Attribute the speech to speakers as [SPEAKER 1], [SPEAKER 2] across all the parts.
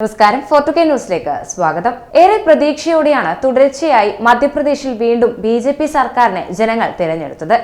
[SPEAKER 1] നമസ്കാരം. ഫോർട്ടു കെ ന്യൂസിലേക്ക് സ്വാഗതം. ഏറെ പ്രതീക്ഷയോടെയാണ് തുടർച്ചയായി മധ്യപ്രദേശിൽ വീണ്ടും ബി ജെ പി സർക്കാരിനെ ജനങ്ങൾ തിരഞ്ഞെടുത്തത്.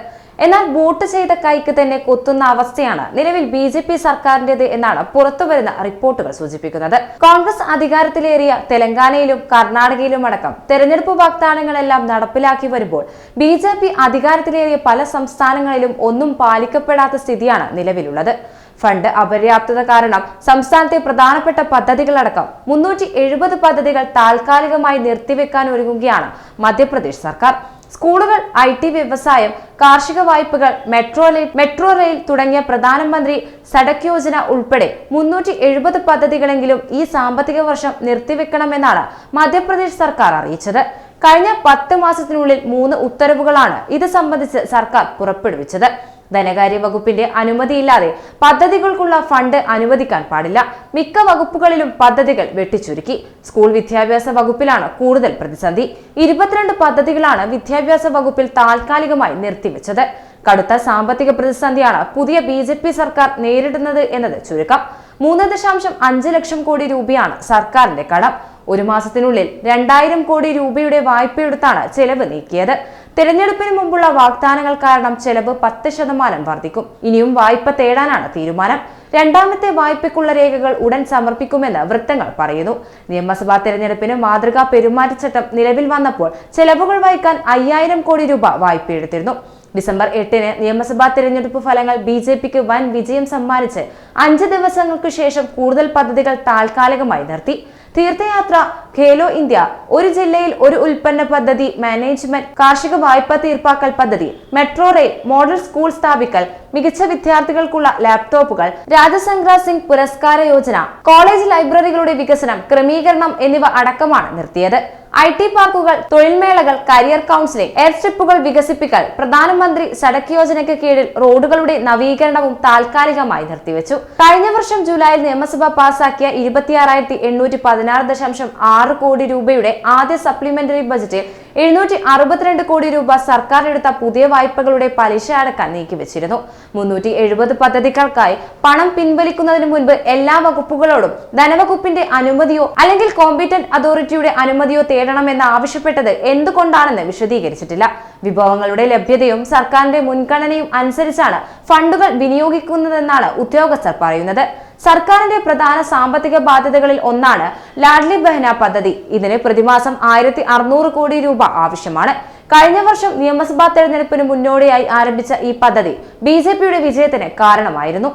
[SPEAKER 1] എന്നാൽ വോട്ട് ചെയ്ത കൈക്ക് തന്നെ കൊത്തുന്ന അവസ്ഥയാണ് നിലവിൽ ബി ജെ പി സർക്കാരിന്റേത് എന്നാണ് പുറത്തുവരുന്ന റിപ്പോർട്ടുകൾ സൂചിപ്പിക്കുന്നത്. കോൺഗ്രസ് അധികാരത്തിലേറിയ തെലങ്കാനയിലും കർണാടകയിലും അടക്കം തെരഞ്ഞെടുപ്പ് വാഗ്ദാനങ്ങളെല്ലാം നടപ്പിലാക്കി വരുമ്പോൾ ബി ജെ പി അധികാരത്തിലേറിയ പല സംസ്ഥാനങ്ങളിലും ഒന്നും പാലിക്കപ്പെടാത്ത സ്ഥിതിയാണ് നിലവിലുള്ളത്. ഫണ്ട് അപര്യാപ്തത കാരണം സംസ്ഥാനത്തെ പ്രധാനപ്പെട്ട പദ്ധതികളടക്കം മുന്നൂറ്റി എഴുപത് പദ്ധതികൾ താൽക്കാലികമായി നിർത്തിവെക്കാൻ ഒരുങ്ങുകയാണ് മധ്യപ്രദേശ് സർക്കാർ. സ്കൂളുകൾ ഐ ടി വ്യവസായം കാർഷിക വായ്പകൾ മെട്രോ മെട്രോ റെയിൽ തുടങ്ങിയ പ്രധാനമന്ത്രി സഡക് യോജന ഉൾപ്പെടെ മുന്നൂറ്റി എഴുപത് പദ്ധതികളെങ്കിലും ഈ സാമ്പത്തിക വർഷം നിർത്തിവെക്കണമെന്നാണ് മധ്യപ്രദേശ് സർക്കാർ അറിയിച്ചത്. കഴിഞ്ഞ പത്ത് മാസത്തിനുള്ളിൽ മൂന്ന് ഉത്തരവുകളാണ് ഇത് സംബന്ധിച്ച് സർക്കാർ പുറപ്പെടുവിച്ചത്. ധനകാര്യ വകുപ്പിന്റെ അനുമതിയില്ലാതെ പദ്ധതികൾക്കുള്ള ഫണ്ട് അനുവദിക്കാൻ പാടില്ല. മിക്ക വകുപ്പുകളിലും പദ്ധതികൾ വെട്ടിച്ചുരുക്കി. സ്കൂൾ വിദ്യാഭ്യാസ വകുപ്പിലാണ് കൂടുതൽ പ്രതിസന്ധി. ഇരുപത്തിരണ്ട് പദ്ധതികളാണ് വിദ്യാഭ്യാസ വകുപ്പിൽ താൽക്കാലികമായി നിർത്തിവെച്ചത്. കടുത്ത സാമ്പത്തിക പ്രതിസന്ധിയാണ് പുതിയ ബി ജെ പി സർക്കാർ നേരിടുന്നത് എന്നത് ചുരുക്കം. മൂന്ന് ദശാംശം അഞ്ച് ലക്ഷം കോടി രൂപയാണ് സർക്കാരിന്റെ കടം. ഒരു മാസത്തിനുള്ളിൽ രണ്ടായിരം കോടി രൂപയുടെ വായ്പയെടുത്താണ് ചെലവ് നീക്കിയത്. തിരഞ്ഞെടുപ്പിന് മുമ്പുള്ള വാഗ്ദാനങ്ങൾ കാരണം ചെലവ് പത്ത് ശതമാനം വർദ്ധിക്കും. ഇനിയും വായ്പ തേടാനാണ് തീരുമാനം. രണ്ടാമത്തെ വായ്പയ്ക്കുള്ള രേഖകൾ ഉടൻ സമർപ്പിക്കുമെന്ന് വൃത്തങ്ങൾ പറയുന്നു. നിയമസഭാ തെരഞ്ഞെടുപ്പിന് മാതൃകാ പെരുമാറ്റച്ചട്ടം നിലവിൽ വന്നപ്പോൾ ചെലവുകൾ വഹിക്കാൻ അയ്യായിരം കോടി രൂപ വായ്പയെടുത്തിരുന്നു. ഡിസംബർ എട്ടിന് നിയമസഭാ തെരഞ്ഞെടുപ്പ് ഫലങ്ങൾ ബി ജെ പിക്ക് വൻ വിജയം സമ്മാനിച്ച് അഞ്ച് ദിവസങ്ങൾക്ക് ശേഷം കൂടുതൽ പദ്ധതികൾ താൽക്കാലികമായി നിർത്തി. തീർത്ഥയാത്ര ഖേലോ ഇന്ത്യ ഒരു ജില്ലയിൽ ഒരു ഉൽപ്പന്ന പദ്ധതി മാനേജ്മെന്റ് കാർഷിക വായ്പ തീർപ്പാക്കൽ പദ്ധതി മെട്രോ റെയിൽ മോഡൽ സ്കൂൾ സ്ഥാപിക്കൽ മികച്ച വിദ്യാർത്ഥികൾക്കുള്ള ലാപ്ടോപ്പുകൾ രാജസംഗ്ര സിംഗ് പുരസ്കാര യോജന കോളേജ് ലൈബ്രറികളുടെ വികസനം ക്രമീകരണം എന്നിവ അടക്കമാണ് നിർത്തിയത്. ഐ ടി പാർക്കുകൾ തൊഴിൽമേളകൾ കരിയർ കൗൺസിലിംഗ് എയർ സ്ട്രിപ്പുകൾ വികസിപ്പിക്കൽ പ്രധാനമന്ത്രി സഡക് യോജനയ്ക്ക് കീഴിൽ റോഡുകളുടെ നവീകരണവും താൽക്കാലികമായി നിർത്തിവെച്ചു. കഴിഞ്ഞ വർഷം ജൂലൈയിൽ നിയമസഭ പാസാക്കിയ ഇരുപത്തിയാറായിരത്തി എണ്ണൂറ്റി പതിനാറ് ദശാംശം ആറ് കോടി രൂപയുടെ ആദ്യ സപ്ലിമെന്ററി ബജറ്റിൽ എഴുന്നൂറ്റി അറുപത്തിരണ്ട് കോടി രൂപ സർക്കാർ എടുത്ത പുതിയ വായ്പകളുടെ പലിശ അടക്കാൻ നീക്കിവെച്ചിരുന്നു. മുന്നൂറ്റി എഴുപത് പദ്ധതികൾക്കായി പണം പിൻവലിക്കുന്നതിന് മുൻപ് എല്ലാ വകുപ്പുകളോടും ധനവകുപ്പിന്റെ അനുമതിയോ അല്ലെങ്കിൽ കോമ്പിറ്റന്റ് അതോറിറ്റിയുടെ അനുമതിയോ തേടണമെന്ന് ആവശ്യപ്പെട്ടത് എന്തുകൊണ്ടാണെന്ന് വിശദീകരിച്ചിട്ടില്ല. വിഭവങ്ങളുടെ ലഭ്യതയും സർക്കാരിന്റെ മുൻഗണനയും അനുസരിച്ചാണ് ഫണ്ടുകൾ വിനിയോഗിക്കുന്നതെന്നാണ് ഉദ്യോഗസ്ഥർ പറയുന്നത്. സർക്കാരിന്റെ പ്രധാന സാമ്പത്തിക ബാധ്യതകളിൽ ഒന്നാണ് ലാഡ്ലി ബഹന പദ്ധതി. ഇതിന് പ്രതിമാസം ആയിരത്തി അറുന്നൂറ് കോടി രൂപ ആവശ്യമാണ്. കഴിഞ്ഞ വർഷം നിയമസഭാ തെരഞ്ഞെടുപ്പിന് മുന്നോടിയായി ആരംഭിച്ച ഈ പദ്ധതി ബി വിജയത്തിന് കാരണമായിരുന്നു.